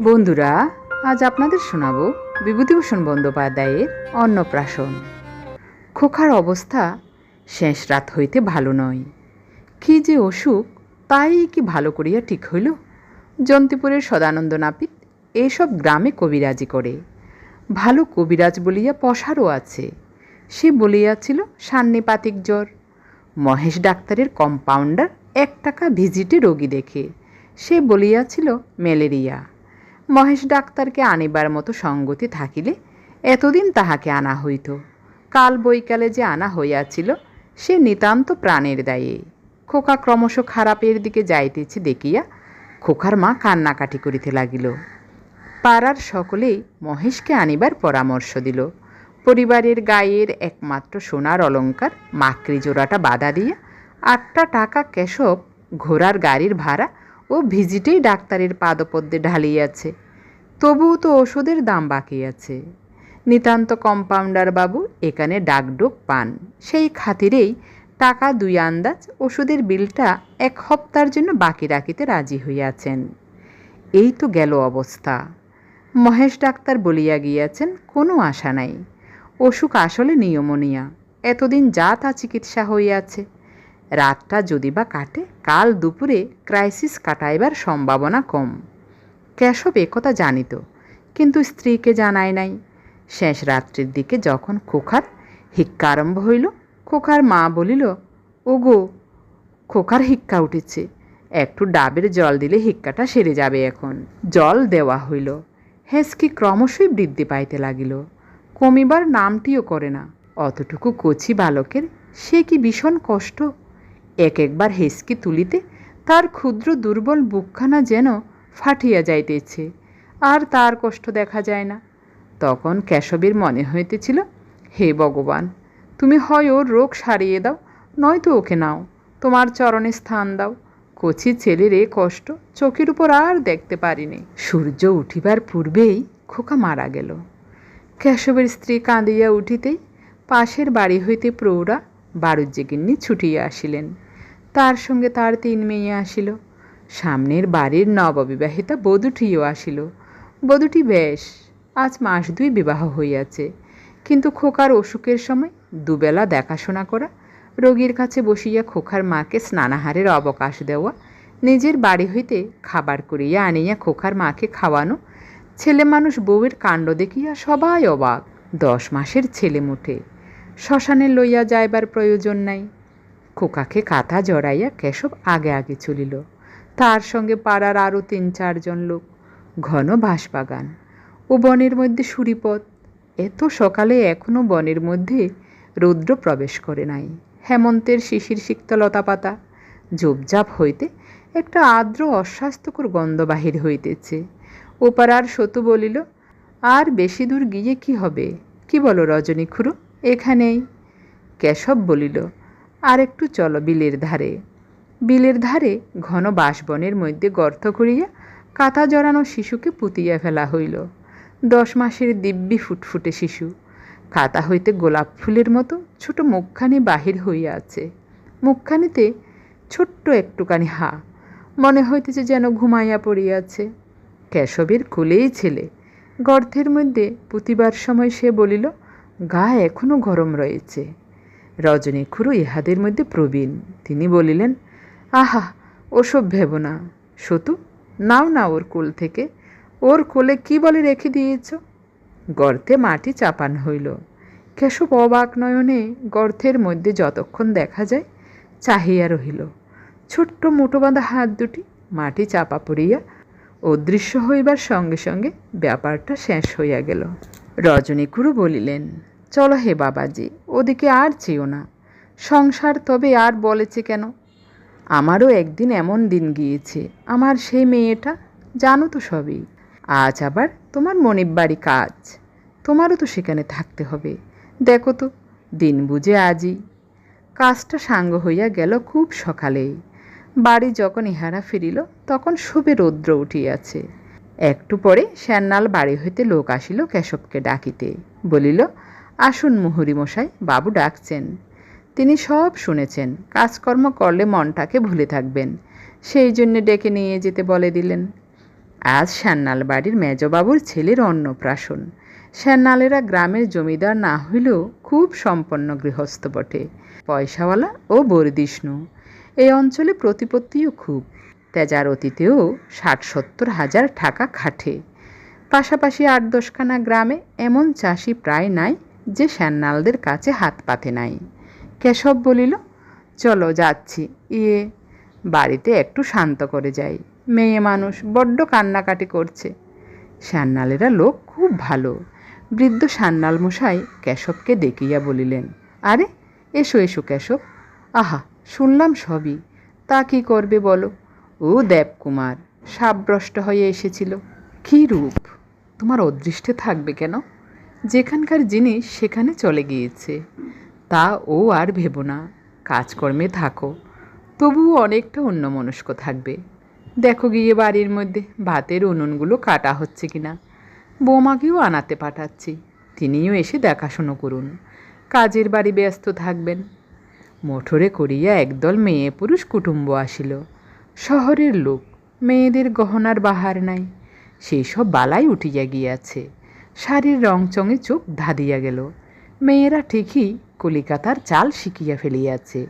বন্ধুরা, আজ আপনাদের শোনাবো বিভূতিভূষণ বন্দ্যোপাধ্যায়ের অন্নপ্রাশন। খোকার অবস্থা শেষ রাত হইতে ভালো নয়। কি যে অসুখ, তাই কি ভালো করিয়া ঠিক হইল? জন্তিপুরের সদানন্দ নাপিত এইসব গ্রামে কবিরাজি করে। ভালো কবিরাজ বলিয়া পশারও আছে। সে বলিয়াছিল সান্নিপাতিক জ্বর। মহেশ ডাক্তারের কম্পাউন্ডার এক টাকা ভিজিটে রোগী দেখে। সে বলিয়াছিল, ম্যালেরিয়া। মহেশ ডাক্তারকে আনিবার মতো সঙ্গতি থাকিলে এতদিন তাহাকে আনা হইত। কাল বৈকালে যে আনা হইয়াছিল, সে নিতান্ত প্রাণের দায়ে। খোকা ক্রমশ খারাপের দিকে যাইতেছে দেখিয়া খোকার মা কান্নাকাটি করিতে লাগিল। পাড়ার সকলেই মহেশকে আনিবার পরামর্শ দিল। পরিবারের গায়ের একমাত্র সোনার অলঙ্কার মাকড়ি জোড়াটা বাধা দিয়া আটটা টাকা কেশব ঘোড়ার গাড়ির ভাড়া ও ভিজিটেই ডাক্তারের পাদপদ্মে ঢালিয়াছে। তবুও তো ওষুধের দাম বাকি আছে। নিতান্ত কম্পাউন্ডার বাবু এখানে ডাকডোক পান। সেই খাতিরেই টাকা দুই আন্দাজ ওষুধের বিলটা এক হপ্তার জন্য বাকি রাখিতে রাজি হইয়াছেন। এই তো গেল অবস্থা। মহেশ ডাক্তার বলিয়া গিয়াছেন, কোনো আশা নাই। অসুখ আসলে নিয়মনিয়া। এতদিন যা তা চিকিৎসা হইয়াছে। রাতটা যদি বা কাটে, কাল দুপুরে ক্রাইসিস কাটাইবার সম্ভাবনা কম। কেশব একথা জানিত, কিন্তু স্ত্রীকে জানায় নাই। শেষ রাত্রির দিকে যখন খোখার হিক্কা আরম্ভ হইল খোকার মা বলিল, ওগো খোকার হিক্কা উঠেছে। একটু ডাবের জল দিলে হিক্কাটা সেরে যাবে এখন। জল দেওয়া হইল। হেসকি ক্রমশই বৃদ্ধি পাইতে লাগিল। কমিবার নামটিও করে না। অতটুকু কচি বালকের সে কি ভীষণ কষ্ট এক একবার হেসকি তুলিতে তার ক্ষুদ্র দুর্বল বুকখানা যেন ফাটিয়া যাইতেছে, আর তার কষ্ট দেখা যায় না। তখন কেশবের মনে হইতেছিল, হে ভগবান, তুমি হয় ওর রোগ সারিয়ে দাও, নয়তো ওকে নাও, তোমার চরণে স্থান দাও। কচি ছেলের এ কষ্ট চোখের উপর আর দেখতে পারিনি। সূর্য উঠিবার পূর্বেই খোকা মারা গেল। কেশবের স্ত্রী কাঁদিয়া উঠিতেই পাশের বাড়ি হইতে প্রৌঢ়া বারুজ্যগিন্নি ছুটিয়া আসিলেন। তার সঙ্গে তার তিন মেয়ে আসিল। সামনের বাড়ির নববিবাহিতা বধূটিও আসিল। বধূটি বেশ, আজ মাস দুই বিবাহ হইয়াছে। কিন্তু খোকার অসুখের সময় দুবেলা দেখাশোনা করা, রোগীর কাছে বসিয়া খোকার মাকে স্নানাহারের অবকাশ দেওয়া, নিজের বাড়ি হইতে খাবার করিয়া আনিয়া খোকার মাকে খাওয়ানো ছেলে মানুষ বউয়ের কাণ্ড দেখিয়া সবাই অবাক। দশ মাসের ছেলে মুঠে শ্মশানে লইয়া যাইবার প্রয়োজন নাই। খোকাকে কাঁথা জড়াইয়া কেশব আগে আগে চলিল। তার সঙ্গে পাড়ার আরও তিন চারজন লোক, ঘন বাঁশবাগান ও বনের মধ্যে সুরিপথ এত সকালে এখনও বনের মধ্যে রৌদ্র প্রবেশ করে নাই। হেমন্তের শিশির সিক্ত লতাপাতা ঝোপঝাপ হইতে একটা আর্দ্র অস্বাস্থ্যকর গন্ধ বাহির হইতেছে। ওপারার সতু বলিল, আর বেশি দূর গিয়ে কি হবে? কি বলো রজনী খুড়ো এখানেই। কেশব বলিল আর একটু চলো বিলের ধারে। বিলের ধারে ঘন বাঁশবনের মধ্যে গর্ত করিয়া কাতা জড়ানো শিশুকে পুতিয়া ফেলা হইল। দশ মাসের দিব্যি ফুটফুটে শিশু। খাতা হইতে গোলাপ ফুলের মতো ছোট মুখখানি বাহির হইয়া আছে। মুখখানিতে ছোট্ট একটুখানি হা। মনে হইতেছে যেন ঘুমাইয়া পড়িয়াছে। কেশবের কোলেই ছেলে। গর্তের মধ্যে পুতিবার সময় সে বলিল গা এখনও গরম রয়েছে। রজনী খুড়ো ইহাদের মধ্যে প্রবীণ। তিনি বলিলেন, আহা, ওসব ভেব না। সতু, নাও না ওর কোল থেকে। ওর কোলে কি বলে রেখে দিয়েছ? গর্তে মাটি চাপান হইল। কেশব অবাক নয়নে গর্তের মধ্যে যতক্ষণ দেখা যায় চাহিয়া রহিল। ছোট্ট মুঠো বাঁধা হাত দুটি মাটি চাপা পড়িয়া অদৃশ্য হইবার সঙ্গে সঙ্গে ব্যাপারটা শেষ হইয়া গেল। রজনীকুরু বলিলেন, চলো হে বাবাজি, ওদিকে আর চেয়েও না। সংসার তবে আর বলেছে কেন? আমারও একদিন এমন দিন গিয়েছে, আমার সেই মেয়েটা, জানো তো সবই। আজ আবার তোমার মনিব বাড়ি কাজ, তোমারও তো সেখানে থাকতে হবে। দেখো তো, দিন বুঝে আজই। কাজটা সাঙ্গ হইয়া গেল খুব সকালেই। বাড়ি যখন ইহারা ফিরিল, তখন শুভে রৌদ্র উঠিয়াছে। একটু পরে শ্যান্নাল বাড়ি হইতে লোক আসিল কেশবকে ডাকিতে। বলিল, আসুন মুহুরি মশাই, বাবু ডাকছেন। তিনি সব শুনেছেন, কাজকর্ম করলে মনটাকে ভুলে থাকবেন। সেই জন্যে ডেকে নিয়ে যেতে বলে দিলেন। আজ শ্যান্নাল বাড়ির মেজবাবুর ছেলের অন্নপ্রাশন। শ্যান্নালেরা গ্রামের জমিদার না হইলেও খুব সম্পন্ন গৃহস্থ বটে, পয়সাওয়ালা ও বরদিষ্ণু। এই অঞ্চলে প্রতিপত্তিও খুব। তেজার অতীতেও ষাট সত্তর হাজার টাকা খাটে। পাশাপাশি আট দশখানা গ্রামে এমন চাষি প্রায় নাই যে শ্যান্নালদের কাছে হাত পাতে নাই। কেশব বলিল, চলো যাচ্ছি। ইয়ে বাড়িতে একটু শান্ত করে যাই। মেয়ে মানুষ বড্ড কান্নাকাটি করছে। সান্নালেরা লোক খুব ভালো। বৃদ্ধ সান্নাল মশাই কেশবকে ডেকিয়া বলিলেন, আরে, এসো এসো কেশব। আহা, শুনলাম সবই। তা কি করবে বলো? ও দেবকুমার সাবভ্রষ্ট হয়ে এসেছিল। কী রূপ? তোমার অদৃষ্টে থাকবে কেন? যেখানকার জিনিস সেখানে চলে গিয়েছে। তা ও আর ভেবো না। কাজকর্মে থাকো। তবুও অনেকটা অন্যমনস্ক থাকবে। দেখো গিয়ে বাড়ির মধ্যে ভাতের উনুনগুলো কাটা হচ্ছে কিনা। বৌমাকেও আনাতে পাঠাচ্ছি। তিনিও এসে দেখাশুনো করুন। কাজের বাড়ি ব্যস্ত থাকবেন। মোটরে করিয়া একদল মেয়ে পুরুষ কুটুম্ব আসিল। শহরের লোক, মেয়েদের গহনার বাহার নাই। সেই সব বালাই উঠিয়া গিয়াছে। শাড়ির রংচঙে চোখ ধাঁধিয়া গেল। মেয়েরা ঠিকই কলিকাতার চাল শিখিয়া ফেলিয়াছে।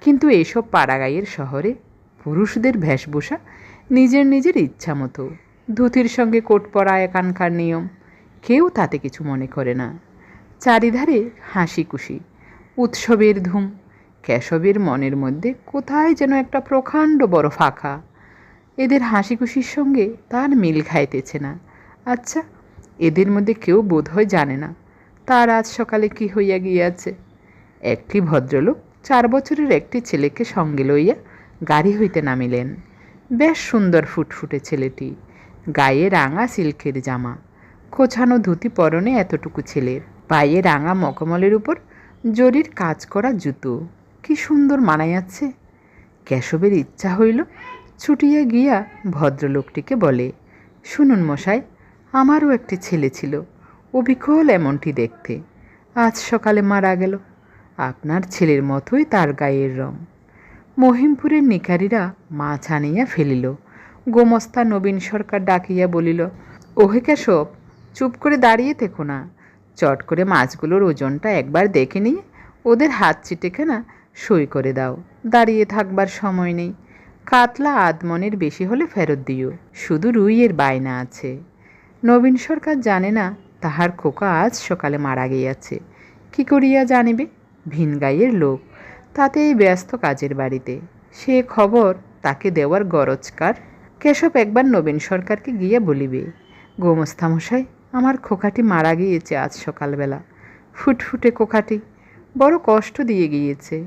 কিন্তু এসব পাড়াগাইয়ের শহরে পুরুষদের বেশভূষা নিজের নিজের ইচ্ছা মতো। ধুতির সঙ্গে কোট পরা একানকার নিয়ম, কেউ তাতে কিছু মনে করে না। চারিধারে হাসি খুশি উৎসবের ধুম কেশবের মনের মধ্যে কোথায় যেন একটা প্রকাণ্ড বড় ফাঁকা। এদের হাসি খুশির সঙ্গে তার মিল খাইতেছে না। আচ্ছা এদের মধ্যে কেউ বোধহয় জানে না, তার আজ সকালে কি হইয়া গিয়াছে। একটি ভদ্রলোক চার বছরের একটি ছেলেকে সঙ্গে লইয়া গাড়ি হইতে নামিলেন। বেশ সুন্দর ফুটফুটে ছেলেটি, গায়ে রাঙা সিল্কের জামা কোছানো ধুতি পরনে এতটুকু ছেলের। পায়ে রাঙা মকমলের উপর জরির কাজ করা জুতো। কি সুন্দর মানাইয়াছে কেশবের ইচ্ছা হইল ছুটিয়া গিয়া ভদ্রলোকটিকে বলে, শুনুন মশাই, আমারও একটি ছেলে ছিল, অবিকল এমনটি দেখতে। আজ সকালে মারা গেল, আপনার ছেলের মতোই তার গায়ের রং। মহিমপুরের নিকারীরা মাছ আনিয়া ফেলিল, গোমস্তা নবীন সরকার ডাকিয়া বলিল, ওহে কেশব, চুপ করে দাঁড়িয়ে থেকো না। চট করে মাছগুলোর ওজনটা একবার দেখে নিয়ে ওদের হাত চিটেকে না সই করে দাও। দাঁড়িয়ে থাকবার সময় নেই। কাতলা আদমনের বেশি হলে ফেরত দিও। শুধু রুইয়ের বায়না আছে। নবীন সরকার জানে না, তাহার খোকা আজ সকালে মারা গিয়াছে। কি করিয়া জানিবে? ভিন গাইয়ের লোক। এই ব্যস্ত কাজের বাড়িতে। সে খবর তাকে দেওয়ার গরজকার। কেশব একবার নবীন সরকারকে গিয়া বলিবে, গোমস্তামশাই, আমার খোকাটি মারা গিয়েছে আজ সকালবেলা। ফুটফুটে খোকাটি, বড় কষ্ট দিয়ে গিয়েছে।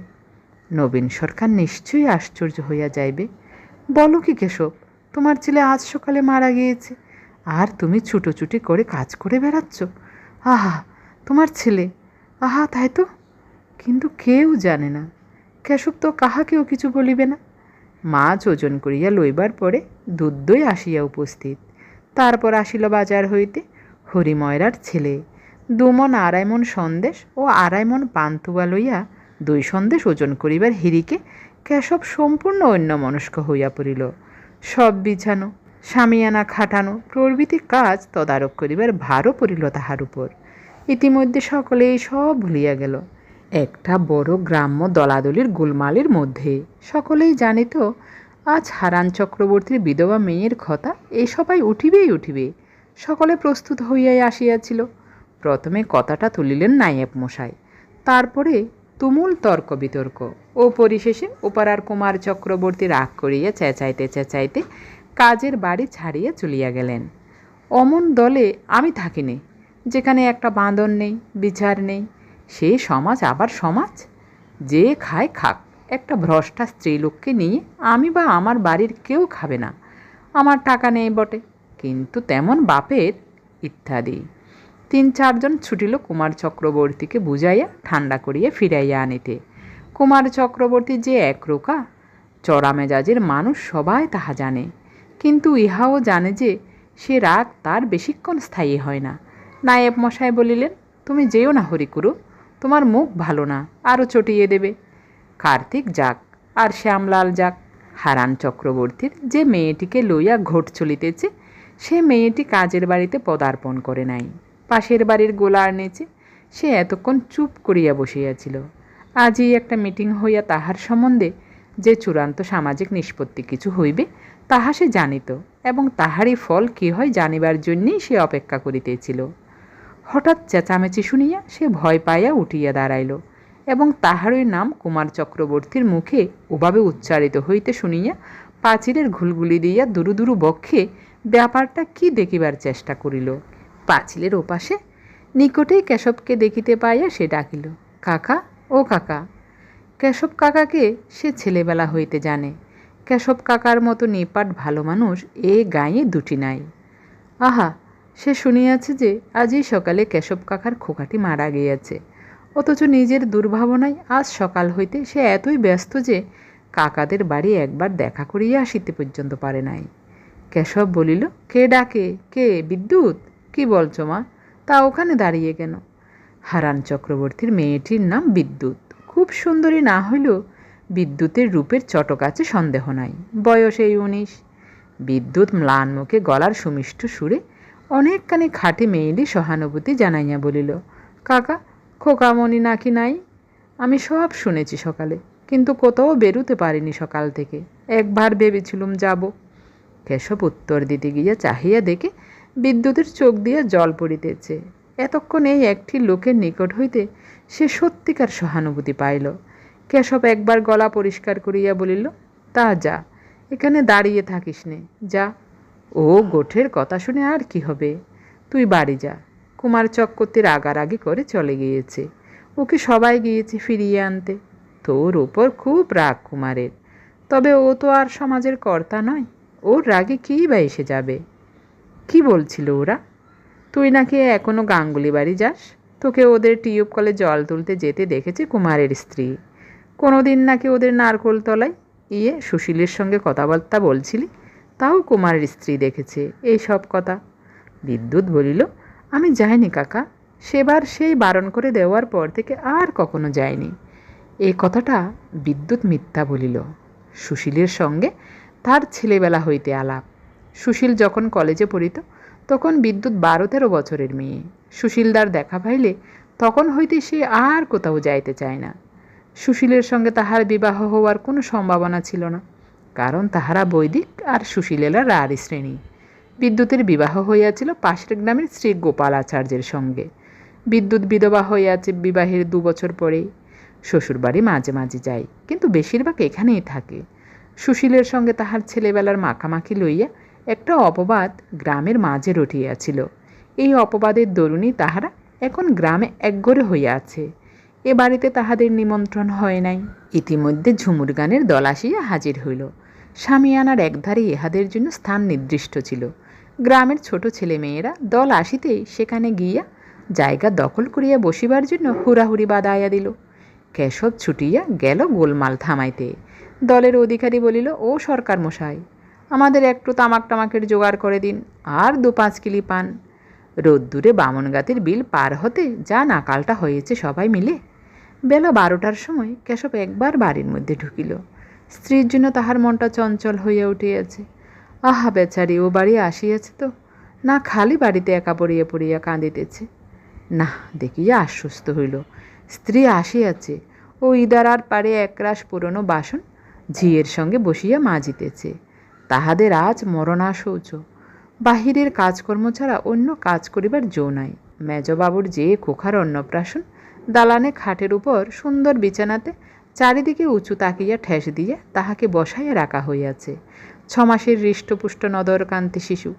নবীন সরকার নিশ্চয়ই আশ্চর্য হইয়া যাইবে। বলো কি কেশব, তোমার ছেলে আজ সকালে মারা গিয়েছে, আর তুমি ছুটোছুটি করে কাজ করে বেড়াচ্ছ। আহা, তোমার ছেলে, আহা, তাই তো? কিন্তু কেউ জানে না। কেশব তো কাহাকেও কিছু বলিবে না। মাছ ওজন করিয়া লইবার পরে দুধ দই আসিয়া উপস্থিত। তারপর আসিল বাজার হইতে হরিময়রার ছেলে। দুমন আড়াইমন সন্দেশ ও আড়াইমন পান্তুয়া লইয়া দুই সন্দেশ ওজন করিবার হিরিকে কেশব সম্পূর্ণ অন্যমনস্ক হইয়া পড়িল। সব বিছানো সামিয়ানা খাটানো, প্রভৃতি কাজ তদারক করিবার ভারও পড়িল তাহার উপর। ইতিমধ্যে সকলেই সব ভুলিয়া গেল। একটা বড় গ্রাম্য দলাদলির গোলমালের মধ্যে। সকলেই জানিত, আজ হারান চক্রবর্তীর বিধবা মেয়ের কথা এই সবাই উঠিবেই উঠিবে। সকলে প্রস্তুত হইয়াই আসিয়াছিল। প্রথমে কথাটা তুলিলেন নায়েব মশাই। তারপরে তুমুল তর্ক বিতর্ক। ও পরিশেষে ওপারার কুমার চক্রবর্তী রাগ করিয়া চেঁচাইতে চেঁচাইতে কাজের বাড়ি ছাড়িয়া চলিয়া গেলেন। অমন দলে আমি থাকিনি, যেখানে একটা বাঁধন নেই, বিচার নেই, সে সমাজ আবার সমাজ? যে খায় খাক, একটা ভ্রষ্টা স্ত্রীলোককে নিয়ে আমি বা আমার বাড়ির কেউ খাবে না, আমার টাকা নেই বটে, কিন্তু তেমন বাপের ইত্যাদি। তিন চারজন ছুটিল কুমার চক্রবর্তীকে বুঝাইয়া ঠান্ডা করিয়া ফিরাইয়া আনিতে। কুমার চক্রবর্তী যে একরোকা চড়া মেজাজের মানুষ সবাই তাহা জানে। কিন্তু ইহাও জানে যে সে রাগ তার বেশিক্ষণ স্থায়ী হয় না। নায়েব মশাই বলিলেন, তুমি যেও না হরিকুরু তোমার মুখ ভালো না আরও চটিয়ে দেবে। কার্তিক যাক, আর শ্যামলাল যাক। হারান চক্রবর্তীর যে মেয়েটিকে লইয়া ঘোট চলিতেছে, সে মেয়েটি কাজের বাড়িতে পদার্পণ করে নাই। পাশের বাড়ির গোলার নিচে সে এতক্ষণ চুপ করিয়া বসিয়াছিল। আজই একটা মিটিং হইয়া তাহার সম্বন্ধে যে চূড়ান্ত সামাজিক নিষ্পত্তি কিছু হইবে, তাহা সে জানিত এবং তাহারই ফল কী হয় জানিবার জন্যই সে অপেক্ষা করিতেছিল। হঠাৎ চেঁচামেচি শুনিয়া সে ভয় পাইয়া উঠিয়া দাঁড়াইল এবং তাহারই নাম কুমার চক্রবর্তীর মুখে ওভাবে উচ্চারিত হইতে শুনিয়া পাঁচিরের ঘুলগুলি দিয়া দুরু দুরু বক্ষে ব্যাপারটা কি দেখিবার চেষ্টা করিল। পাঁচিলের ওপাশে। নিকটেই কেশবকে দেখিতে পাইয়া সে ডাকিল, কাকা, ও কাকা। কেশব কাকাকে সে ছেলেবেলা হইতে জানে। কেশব কাকার মতো নিপাট ভালো মানুষ এ গাঁয়ে দুটি নাই। আহা, সে শুনিয়াছে যে আজই সকালে কেশব কাকার খোকাটি মারা গিয়াছে। অথচ নিজের দুর্ভাবনায় আজ সকাল হইতে সে এতই ব্যস্ত যে কাকাদের বাড়ি একবার দেখা করিয়া আসিতে পর্যন্ত পারে নাই। কেশব বলিল, কে ডাকে? কে? বিদ্যুৎ? কি বলছো মা? তা ওখানে দাঁড়িয়ে কেন? হারান চক্রবর্তীর মেয়েটির নাম বিদ্যুৎ। খুব সুন্দরী না হইলেও বিদ্যুতের রূপের চটক আছে, সন্দেহ নাই। বয়স এই উনিশ। বিদ্যুৎ ম্লান মুখে গলার সুমিষ্ট সুরে অনেকখানি খাটে মেয়েলি সহানুভূতি জানাইয়া বলিল, কাকা, খোকামণি নাকি নাই? আমি সব শুনেছি সকালে, কিন্তু কোথাও বেরুতে পারিনি সকাল থেকে। একবার ভেবেছিলুম যাব। কেশব উত্তর দিতে গিয়া চাহিয়া দেখে বিদ্যুতের চোখ দিয়া জল পড়িতেছে। এতক্ষণ এই একটি লোকের নিকট হইতে সে সত্যিকার সহানুভূতি পাইল। কেশব একবার গলা পরিষ্কার করিয়া বলিল, তা যা, এখানে দাঁড়িয়ে থাকিস নে, যা। ও, গোঠের কথা শুনে আর কি হবে? তুই বাড়ি যা। কুমার চক্রবর্তী রাগারাগি করে চলে গিয়েছে। ওকে সবাই গিয়েছে ফিরিয়ে আনতে? তোর ওপর খুব রাগ কুমারের। তবে ও তো আর সমাজের কর্তা নয়, ওর রাগে কী বা এসে যাবে? কি বলছিল ওরা? তুই নাকি এখনও গাঙ্গুলি বাড়ি যাস? তোকে ওদের টিউব কলে জল তুলতে যেতে দেখেছে কুমারের স্ত্রী। কোনো দিন নাকি ওদের নারকোল তলায়? ইয়ে সুশীলের সঙ্গে কথাবার্তা বলছিলি? তাও কুমারের স্ত্রী দেখেছে এই সব কথা। বিদ্যুৎ বলিল, আমি যাইনি কাকা। সেবার সেই বারণ করে দেওয়ার পর থেকে আর কখনো যায়নি এই কথাটা বিদ্যুৎ মিথ্যা বলিল। সুশীলের সঙ্গে তার ছেলেবেলা হইতে আলাপ। সুশীল যখন কলেজে পড়িত, তখন বিদ্যুৎ বারো তেরো বছরের মেয়ে। সুশীলদার দেখা পাইলে তখন হইতে সে আর কোথাও যাইতে চায় না। সুশীলের সঙ্গে তাহার বিবাহ হওয়ার কোনো সম্ভাবনা ছিল না, কারণ তাহারা বৈদিক আর সুশীলেরা রারি শ্রেণি। বিদ্যুতের বিবাহ হইয়াছিল পাশের গ্রামের শ্রী গোপাল আচার্যের সঙ্গে। বিদ্যুৎ বিধবা হইয়াছে বিবাহের দু বছর পরেই শ্বশুরবাড়ি মাঝে মাঝে যায়, কিন্তু বেশিরভাগ এখানেই থাকে। সুশীলের সঙ্গে তাহার ছেলেবেলার মাখামাখি লইয়া একটা অপবাদ গ্রামের মাঝে রটিয়াছিল। এই অপবাদের দরুণই তাহারা এখন গ্রামে একগরে হইয়া আছে। এ বাড়িতে তাহাদের নিমন্ত্রণ হয় নাই। ইতিমধ্যে ঝুমুর গানের দল আসিয়া হাজির হইল। স্বামীয়ানার একধারে ইহাদের জন্য স্থান নির্দিষ্ট ছিল। গ্রামের ছোট ছেলে মেয়েরা দল আসিতেই সেখানে গিয়া জায়গা দখল করিয়া বসিবার জন্য হুড়াহুড়ি বাদাইয়া দিল। কেশব ছুটিয়া গেল গোলমাল থামাইতে। দলের অধিকারী বলিল, ও সরকার মশাই আমাদের একটু তামাক টামাকের জোগাড় করে দিন। আর দু পাঁচ কিলি পান। রোদ্দুরে বামনগাতির বিল পার হতে যা নাকালটা হয়েছে সবাই মিলে। বেলা বারোটার সময় কেশব একবার বাড়ির মধ্যে ঢুকিল। স্ত্রীর জন্য তাহার মনটা চঞ্চল হইয়া উঠিয়াছে। আহা বেচারি, ও বাড়ি আসিয়াছে তো। না খালি বাড়িতে একা পড়িয়া পড়িয়া কাঁদিতেছে। না দেখিয়া আশ্বস্ত হইল। স্ত্রী আসিয়াছে। ও ইদারার পারে একরাশ পুরনো বাসন ঝিয়ের সঙ্গে বসিয়া মাজিতেছে। তাহাদের আজ মরণা শৌচ বাহিরের কাজকর্ম ছাড়া অন্য কাজ করিবার জো নাই। মেজবাবুর যে খোখার অন্নপ্রাশন, দালানে খাটের উপর সুন্দর বিছানাতে চারিদিকে উঁচু তাকিয়া ঠেস দিয়ে তাহাকে বসাইয়া রাখা হইয়াছে। ছমাসের হৃষ্টপুষ্ট নদরকান্তি শিশু,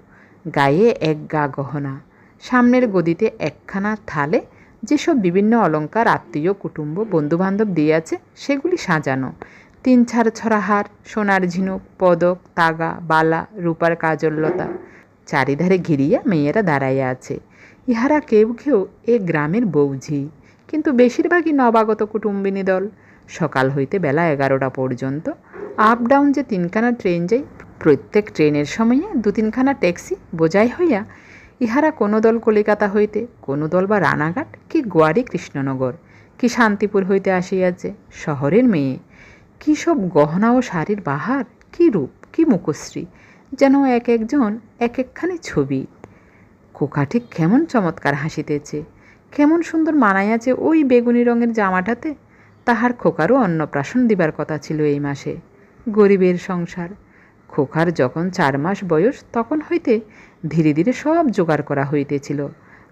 গায়ে এক গা গহনা, সামনের গদিতে একখানা থালে যেসব বিভিন্ন অলঙ্কার আত্মীয়, কুটুম্ব, বন্ধুবান্ধব দিয়াছে, সেগুলি সাজানো। তিন ছাড় ছড়া হার, সোনার ঝিনুক, পদক, তাগা, বালা, রূপার কাজল্যতা চারিধারে ঘিরিয়া মেয়েরা দাঁড়াইয়া আছে। ইহারা কেউ কেউ এ গ্রামের বৌঝি। কিন্তু বেশিরভাগই নবাগত কুটুম্বিনী দল। সকাল হইতে বেলা এগারোটা পর্যন্ত। আপ ডাউন যে তিনখানা ট্রেন যাই প্রত্যেক ট্রেনের সময়ে দু তিনখানা ট্যাক্সি বোঝাই হইয়া ইহারা কোনো দল কলিকাতা হইতে, কোনো দল বা রানাঘাট, কি গোয়ারি কৃষ্ণনগর, কি শান্তিপুর হইতে আসিয়াছে। শহরের মেয়ে কী সব গহনা ও শাড়ির বাহার? কি রূপ? কি মুখশ্রী? যেন এক একজন এক একখানি ছবি। খোকা ঠিক কেমন চমৎকার হাসিতেছে কেমন সুন্দর মানাইয়াছে ওই বেগুনি রঙের জামাটাতে। তাহার খোকারও অন্নপ্রাশন দিবার কথা ছিল এই মাসে। গরিবের সংসার। খোকার যখন চার মাস বয়স, তখন হইতে ধীরে ধীরে সব জোগাড় করা হইতেছিল।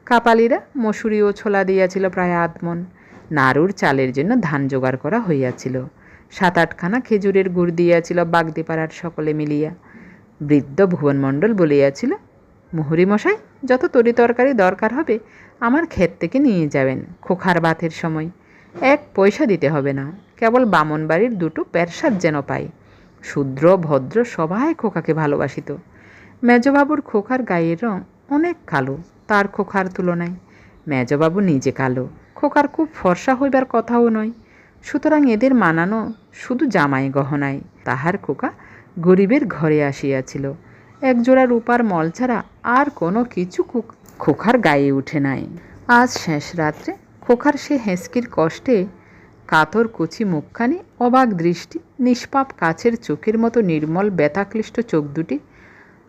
কাপালিরা মসুরি ও ছোলা দিয়াছিল প্রায় আধমন। নাড়ুর চালের জন্য ধান জোগাড় করা হইয়াছিল। সাত আটখানা খেজুরের গুড় দিয়াছিল বাগদিপাড়ার সকলে মিলিয়া। বৃদ্ধ ভুবন মণ্ডল বলিয়াছিল মশাই, যত তরি তরকারি দরকার হবে, আমার ক্ষেত থেকে নিয়ে যাবেন খোখার ভাতের সময়। এক পয়সা দিতে হবে না, কেবল বামন বাড়ির দুটো পেরসাদ যেন পাই। শূদ্র, ভদ্র সবাই খোকাকে ভালোবাসিত। মেজবাবুর খোকার গায়ের রং অনেক কালো, তার খোকার তুলনায়। মেজবাবু নিজে কালো, খোকার খুব ফর্সা হইবার কথাও নয়। সুতরাং এদের মানানো শুধু জামাই গহনায় তাহার খোকা গরিবের ঘরে আসিয়াছিল। একজোড়া রূপার মল ছাড়া আর কোনো কিছু খোকার গায়ে উঠে নাই। আজ শেষ রাত্রে খোকার সে হেঁসকির কষ্টে কাতর কুচি মুখখানি, অবাক দৃষ্টি, নিষ্পাপ কাছের চোখের মতো নির্মল ব্যথাক্লিষ্ট চোখ দুটি।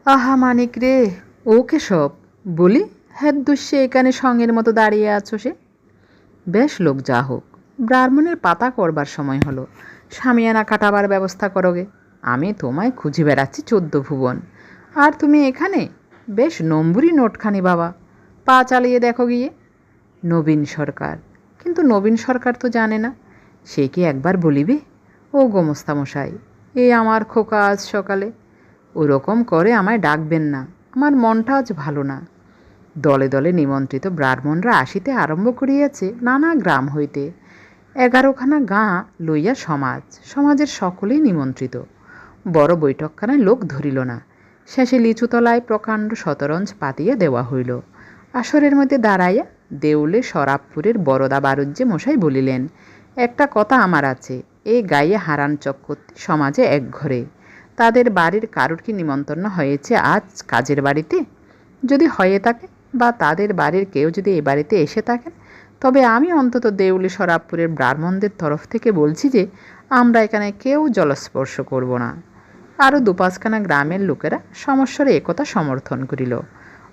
আহা মানিক রে ওকে সব বলি হ্যাঁ দুশ্যে এখানে সঙ্গের মতো দাঁড়িয়ে আছো সে? বেশ লোক যা হোক ব্রাহ্মণের পাতা করবার সময় হলো। সামিয়ানা কাটাবার ব্যবস্থা করোগে। আমি তোমায় খুঁজে বেড়াচ্ছি চোদ্দ ভুবন। আর তুমি এখানে? বেশ নম্বরই নোটখানি বাবা। পা চালিয়ে দেখো গিয়ে। নবীন সরকার। কিন্তু নবীন সরকার তো জানে না। সে কি একবার বলিবে? ও গোমস্তামশাই এ আমার খোকা আজ সকালে। ওরকম করে আমায় ডাকবেন না। আমার মনটা আজ ভালো না। দলে দলে নিমন্ত্রিত ব্রাহ্মণরা আসিতে আরম্ভ করিয়াছে নানা গ্রাম হইতে। এগারোখানা গাঁ লইয়া সমাজ, সমাজের সকলেই নিমন্ত্রিত। বড় বৈঠকখানায় লোক ধরিল না। শেষে লিচুতলায় প্রকাণ্ড শতরঞ্জ পাতিয়া দেওয়া হইল। আসরের মধ্যে দাঁড়াইয়া দেউলে শরাবপুরের বরদা বারুজ্যে মশাই বলিলেন, একটা কথা আমার আছে এই গায়ে হারান চক্রবর্তী সমাজে এক ঘরে। তাদের বাড়ির কারুর কি নিমন্ত্রণ হয়েছে আজ কাজের বাড়িতে? যদি হয়ে থাকে বা তাদের বাড়ির কেউ যদি এ বাড়িতে এসে থাকেন তবে আমি অন্তত দেউলি শরাবপুরের ব্রাহ্মণদের তরফ থেকে বলছি যে, আমরা এখানে কেউ জলস্পর্শ করব না। আরও দুপাঁচখানা গ্রামের লোকেরা সমস্যার একথা সমর্থন করিল।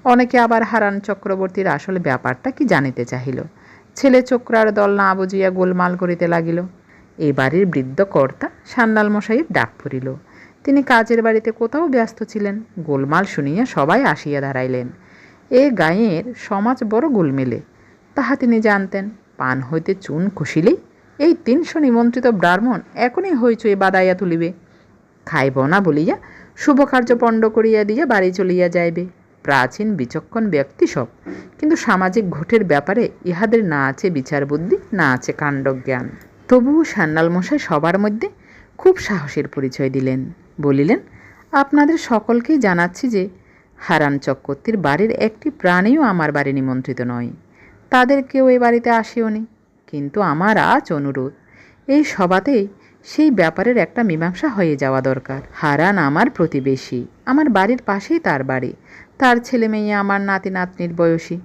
অনেকে আবার হারান চক্রবর্তীর আসলে ব্যাপারটা কি জানিতে চাহিল। ছেলে চক্রার দল না বুঝিয়া গোলমাল করিতে লাগিল। এই বাড়ির বৃদ্ধ কর্তা সান্নাল মশাইয়ের ডাক পড়িল। তিনি কাজের বাড়িতে কোথাও ব্যস্ত ছিলেন। গোলমাল শুনিয়া সবাই আসিয়া দাঁড়াইলেন। এ গাঁয়ের সমাজ বড় গোলমেলে। তাহা তিনি জানতেন। পান হইতে চুন খুশিলেই এই তিনশো নিমন্ত্রিত ব্রাহ্মণ এখনই হইচই বাদাইয়া তুলিবে। খাইব না বলিয়া শুভ কার্য পণ্ড করিয়া দিয়া বাড়ি চলিয়া যাইবে। প্রাচীন বিচক্ষণ ব্যক্তি সব, কিন্তু সামাজিক ঘোটের ব্যাপারে ইহাদের না আছে বিচার বুদ্ধি, না আছে কাণ্ডজ্ঞান। তবুও সান্নাল মশাই সবার মধ্যে খুব সাহসের পরিচয় দিলেন। বলিলেন, আপনাদের সকলকেই জানাচ্ছি যে হারান চক্রবর্তীর বাড়ির একটি প্রাণীও আমার বাড়ি নিমন্ত্রিত নয়। তাদের কেউ এই বাড়িতে আসেওনি কিন্তু আমার আজ অনুরোধ, এই সভাতেই সেই ব্যাপারের একটা মীমাংসা হয়ে যাওয়া দরকার। হারান আমার প্রতিবেশী, আমার বাড়ির পাশেই তার বাড়ি। তার ছেলে মেয়ে আমার নাতি নাতনির বয়সী।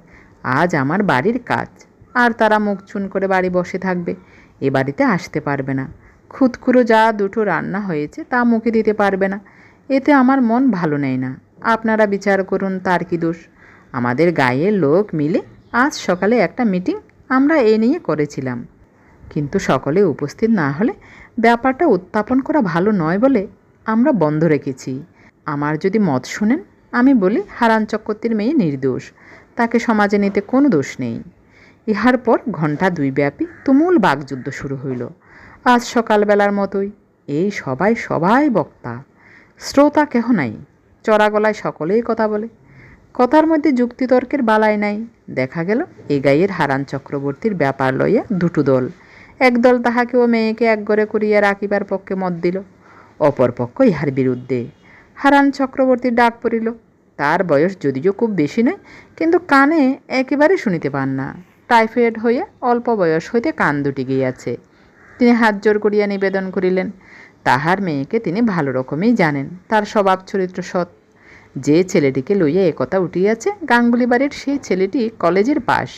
আজ আমার বাড়ির কাজ, আর তারা মুখ চুন করে বাড়ি বসে থাকবে, এ বাড়িতে আসতে পারবে না। খুদকুরো যা দুটো রান্না হয়েছে তা মুখে দিতে পারবে না। এতে আমার মন ভালো নেয় না। আপনারা বিচার করুন তার কি দোষ। আমাদের গায়ের লোক মিলে আজ সকালে একটা মিটিং আমরা এ নিয়ে করেছিলাম। কিন্তু সকলে উপস্থিত না হলে ব্যাপারটা উত্থাপন করা ভালো নয় বলে আমরা বন্ধ রেখেছি। আমার যদি মত শুনেন, আমি বলি হারান চক্রবর্তীর মেয়ে নির্দোষ, তাকে সমাজে নিতে কোনো দোষ নেই। ইহার পর ঘণ্টা দুই ব্যাপী তুমুল বাগযুদ্ধ শুরু হইল। আজ সকালবেলার মতোই এই সবাই সবাই বক্তা। শ্রোতা কেহ নাই, চড়া গলায় সকলেই কথা বলে। কথার মধ্যে যুক্তিতর্কের বালাই নাই। দেখা গেল, এ গাইয়ের হারান চক্রবর্তীর ব্যাপার লইয়া দুটো দল। একদল তাহাকে ও মেয়েকে একগরে করিয়া রাখিবার পক্ষে মত দিল, অপর পক্ষ ইহার বিরুদ্ধে। হারান চক্রবর্তীর ডাক পড়িল, তার বয়স যদিও খুব বেশি নয়, কিন্তু কানে একেবারে শুনিতে পান না। টাইফয়েড হইয়া অল্প বয়স হইতে কান দুটি গিয়াছে। তিনি হাত জোর করিয়া নিবেদন করিলেন, তাহার মেয়েকে তিনি ভালো রকমই জানেন, তার স্বভাব চরিত্র সৎ। যে ছেলেটিকে লইয়া একথা উঠিয়াছে গাঙ্গুলি বাড়ির সেই ছেলেটি কলেজের পাশ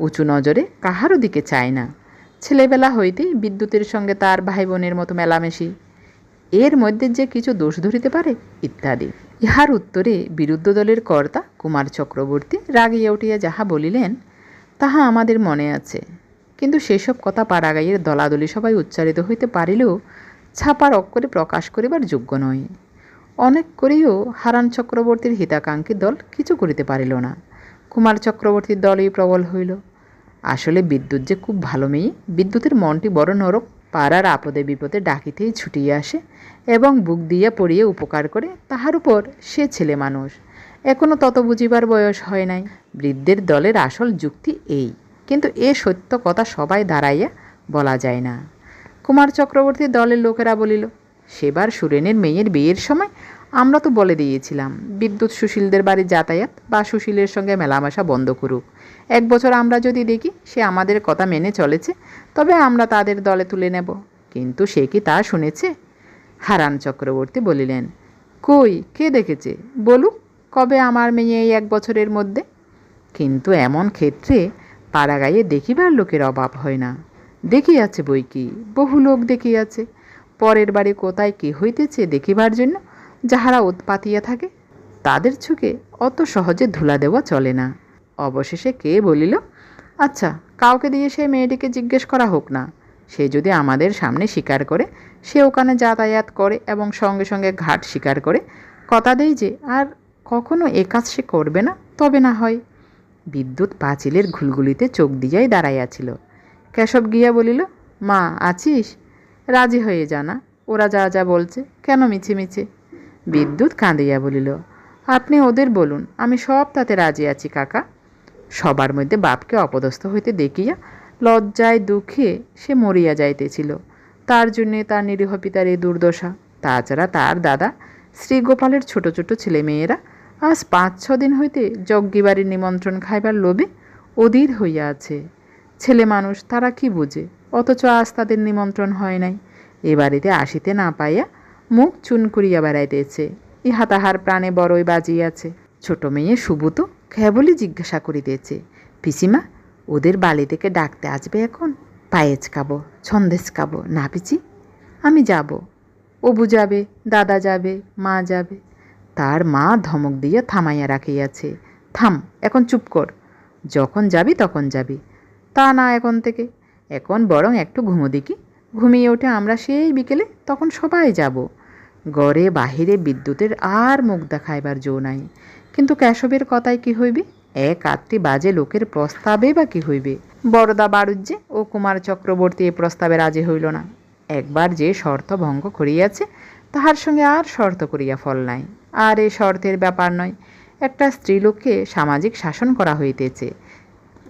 উঁচু নজরে কাহারও দিকে চায় না। ছেলেবেলা হইতেই বিদ্যুতের সঙ্গে তার ভাই বোনের মতো মেলামেশি। এর মধ্যে যে কিছু দোষ ধরিতে পারে, ইত্যাদি। ইহার উত্তরে বিরুদ্ধ দলের কর্তা কুমার চক্রবর্তী রাগিয়া উঠিয়া যাহা বলিলেন, তাহা আমাদের মনে আছে। কিন্তু সেসব কথা পাড়াগাইয়ের দলাদলি সবাই উচ্চারিত হইতে পারিলেও ছাপার অক্ষরে প্রকাশ করিবার যোগ্য নয়। অনেক করিও হারান চক্রবর্তীর হিতাকাঙ্ক্ষী দল কিছু করিতে পারিল না। কুমার চক্রবর্তীর দলই প্রবল হইল। আসলে বিদ্যুৎ যে খুব ভালো মেয়ে, বিদ্যুতের মনটি বড় নরক, পাড়ার আপদে বিপদে ডাকিতেই ছুটিয়া আসে এবং বুক দিয়া পড়িয়ে উপকার করে তাহার উপর সে ছেলে মানুষ। এখনও তত বুঝিবার বয়স হয় নাই। বৃদ্ধের দলের আসল যুক্তি এই, কিন্তু এ সত্য কথা সবাই দাঁড়াইয়া বলা যায় না। কুমার চক্রবর্তীর দলের লোকেরা বলিল, সেবার সুরেনের মেয়ের বিয়ের সময় আমরা তো বলে দিয়েছিলাম, বিদ্যুৎ সুশীলদের বাড়ি যাতায়াত বা সুশীলের সঙ্গে মেলামেশা বন্ধ করুক। এক বছর আমরা যদি দেখি, সে আমাদের কথা মেনে চলেছে, তবে আমরা তাদের দলে তুলে নেব। কিন্তু সে কি তা শুনেছে? হারান চক্রবর্তী বলিলেন, কই, কে দেখেছে? বলুক কবে আমার মেয়ে এই এক বছরের মধ্যে? কিন্তু এমন ক্ষেত্রে পাড়াগাঁয়ে দেখিবার লোকের অভাব হয় না। দেখিয়াছে বই কি, বহু লোক দেখিয়াছে। পরের বাড়ি কোথায় কি হইতেছে দেখিবার জন্য যাহারা উৎপাতিয়া থাকে, তাদের চোখে অত সহজে ধুলা দেওয়া চলে না। অবশেষে কে বলিল আচ্ছা কাউকে দিয়ে সেই মেয়েটিকে জিজ্ঞেস করা হোক না। সে যদি আমাদের সামনে স্বীকার করে, সে ওখানে যাতায়াত করে এবং সঙ্গে সঙ্গে ঘাট স্বীকার করে। কথা দেয় যে, আর কখনো এ কাজ সে করবে না, তবে না হয়। বিদ্যুৎ পাঁচিলের ঘুলগুলিতে চোখ দিয়াই দাঁড়াইয়াছিল। কেশব গিয়া বলিল, মা, আছিস? রাজি হয়ে জানা ওরা যা যা বলছে, কেন মিছে মিছে? বিদ্যুৎ কাঁদিয়া বলিল, আপনি ওদের বলুন, আমি সব তাতে রাজি আছি, কাকা। সবার মধ্যে বাপকে অপদস্থ হইতে দেখিয়া লজ্জায় দুঃখে সে মরিয়া যাইতেছিল। তার জন্যে তার নিরীহ পিতার এই দুর্দশা। তাছাড়া তার দাদা, শ্রীগোপালের ছোট ছোট ছেলেমেয়েরা আজ পাঁচ, ছ দিন হইতে যজ্ঞিবাড়ির নিমন্ত্রণ খাইবার লোভে অধীর হইয়া আছে। ছেলে মানুষ তারা কি বুঝে? অথচ আজ তাদের নিমন্ত্রণ হয় নাই। এ বাড়িতে আসিতে না পাইয়া মুখ চুন করিয়া বেড়াইতেছে। ইহা তাহার প্রাণে বড়ই বাজিয়াছে। ছোট মেয়ে সুবুত কেবলই জিজ্ঞাসা করিতেছে, পিসিমা, ওদের বালি থেকে ডাকতে আসবে এখন? পায়েজ খাব, ছন্দেশ খাব, না পিচি? আমি যাব। অবু যাবে দাদা যাবে, মা যাবে। তার মা ধমক দিয়ে থামাইয়া রাখিয়াছে, থাম, এখন চুপ কর। যখন যাবি তখন যাবি। তা না এখন থেকে। এখন বরং একটু ঘুমো দেখি। ঘুমিয়ে ওঠে আমরা সেই বিকেলে তখন সবাই যাব। গড়ে বাহিরে বিদ্যুতের আর মুখ দেখাইবার জো নাই। কিন্তু কেশবের কথায় কি হইবে? এক আটটি বাজে লোকের প্রস্তাবে বা কি হইবে? বরদা বাড়ুজ্যে ও কুমার চক্রবর্তী এ প্রস্তাবে রাজি হইল না। একবার যে শর্ত ভঙ্গ করিয়াছে, তাহার সঙ্গে আর শর্ত করিয়া ফল নাই। আর এ শর্তের ব্যাপার নয়, একটা স্ত্রীলোককে সামাজিক শাসন করা হইতেছে।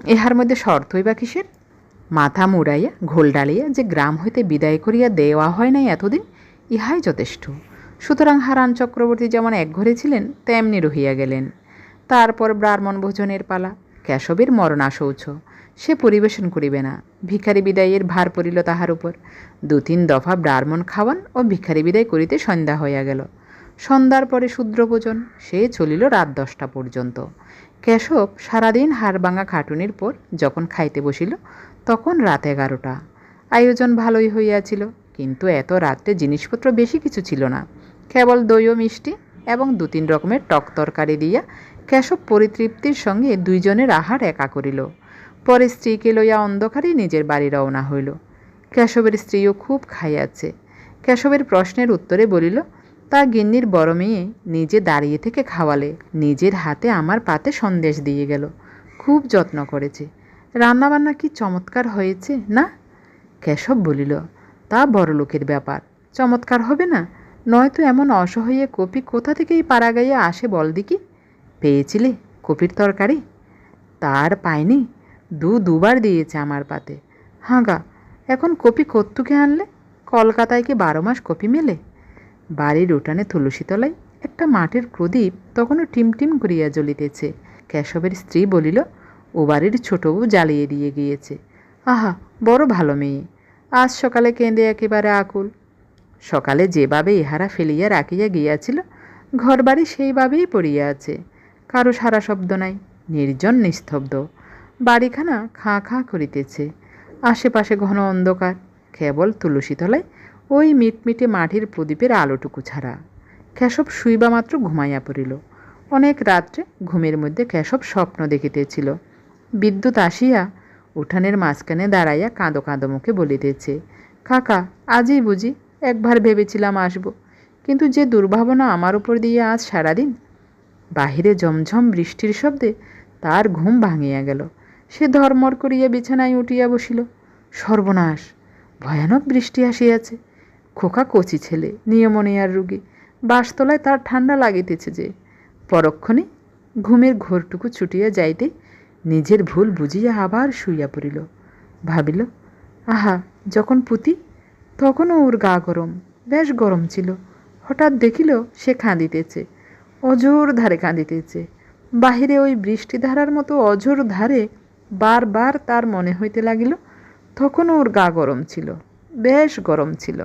ইহার মধ্যে শর্তই বা কিসের? মাথা মুড়াইয়া, ঘোল ডালিয়া যে গ্রাম হইতে বিদায় করিয়া দেওয়া হয় নাই এতদিন? ইহাই যথেষ্ট। সুতরাং হারান চক্রবর্তী যেমন একঘরে ছিলেন, তেমনি রহিয়া গেলেন। তারপর ব্রাহ্মণ ভোজনের পালা, কেশবের মরণাশৌচ, সে পরিবেশন করিবে না। ভিখারি বিদায়ের ভার পড়িল তাহার উপর। দু তিন দফা ব্রাহ্মণ খাওয়ান ও ভিখারি বিদায় করিতে সন্ধ্যা হইয়া গেল। সন্ধ্যার পরে শূদ্র ভোজন, সে চলিল রাত দশটা পর্যন্ত। কেশব সারাদিন হাড়ভাঙা খাটুনির পর যখন খাইতে বসিল, তখন রাত এগারোটা। আয়োজন ভালোই হইয়াছিল। কিন্তু এত রাত্রে জিনিসপত্র বেশি কিছু ছিল না। কেবল দই ও মিষ্টি এবং দু তিন রকমের টক তরকারি দিয়া কেশব পরিতৃপ্তির সঙ্গে দুইজনের আহার একা করিল। পরে স্ত্রীকে লইয়া অন্ধকারে নিজের বাড়ি রওনা হইল। কেশবের স্ত্রীও খুব খাইয়াছে। কেশবের প্রশ্নের উত্তরে বলিল, তা গিন্নির বড় মেয়ে নিজে দাঁড়িয়ে থেকে খাওয়ালে, নিজের হাতে আমার পাতে সন্দেশ দিয়ে গেল। খুব যত্ন করেছে। রান্নাবান্না কি চমৎকার হয়েছে, না? কেশব বলিল তা বড় লোকের ব্যাপার। চমৎকার হবে না? নয়তো এমন অসহায়ে কপি কোথা থেকেই পাড়া গাইয়া আসে বল দিকি? পেয়েছিলে কপির তরকারি? তার পায়নি দু দুবার দিয়েছে আমার পাতে। হাঁ গা এখন কপি কত্তুকে আনলে? কলকাতায় কি বারো মাস কপি মেলে? বাড়ির উঠানে তুলসী তলায় একটা মাটির প্রদীপ তখনও টিমটিম করিয়া জ্বলিতেছে। কেশবের স্ত্রী বলিল, ও বাড়ির ছোট বউ জ্বালিয়ে দিয়ে গিয়েছে। আহা, বড় ভালো মেয়ে। আজ সকালে কেঁদে একেবারে আকুল। সকালে যেভাবে ইহারা ফেলিয়া রাখিয়া গিয়াছিল, ঘরবাড়ি সেইভাবেই পড়িয়া আছে। কারও সারা শব্দ নাই, নির্জন নিস্তব্ধ। বাড়িখানা খাঁ খাঁ করিতেছে। আশেপাশে ঘন অন্ধকার, কেবল তুলসী তলায় ওই মিটমিটে মাটির প্রদীপের আলোটুকু ছাড়া। কেশব শুইবা মাত্র ঘুমাইয়া পড়িল। অনেক রাত্রে ঘুমের মধ্যে কেশব স্বপ্ন দেখিতেছিল। বিদ্যুৎ আসিয়া উঠানের মাঝখানে দাঁড়াইয়া কাঁদো কাঁদো মুখে বলিতেছে, কাকা, আজই বুঝি একবার ভেবেছিলাম আসব, কিন্তু যে দুর্ভাবনা আমার উপর দিয়ে আজ সারাদিন? বাহিরে ঝমঝম বৃষ্টির শব্দে তার ঘুম ভাঙিয়া গেল। সে ধর্মর করিয়া বিছানায় উঠিয়া বসিল। সর্বনাশ, ভয়ানক বৃষ্টি আসিয়াছে। খোকা কচি ছেলে, নিয়মনিয়ার রুগী, বাসতলায় তার ঠান্ডা লাগিতেছে যে, পরক্ষণে ঘুমের ঘোরটুকু ছুটিয়া যাইতে নিজের ভুল বুঝিয়া আবার শুইয়া পড়িল। ভাবিল, আহা, যখন পুতি, তখনও ওর গা গরম, বেশ গরম ছিল। হঠাৎ দেখিল সে কাঁদিতেছে অজোর ধারে কাঁদিতেছে। বাহিরে ওই বৃষ্টিধারার মতো অঝোর ধারে বারবার তার মনে হইতে লাগিল, তখনও ওর গা গরম ছিল, বেশ গরম ছিল।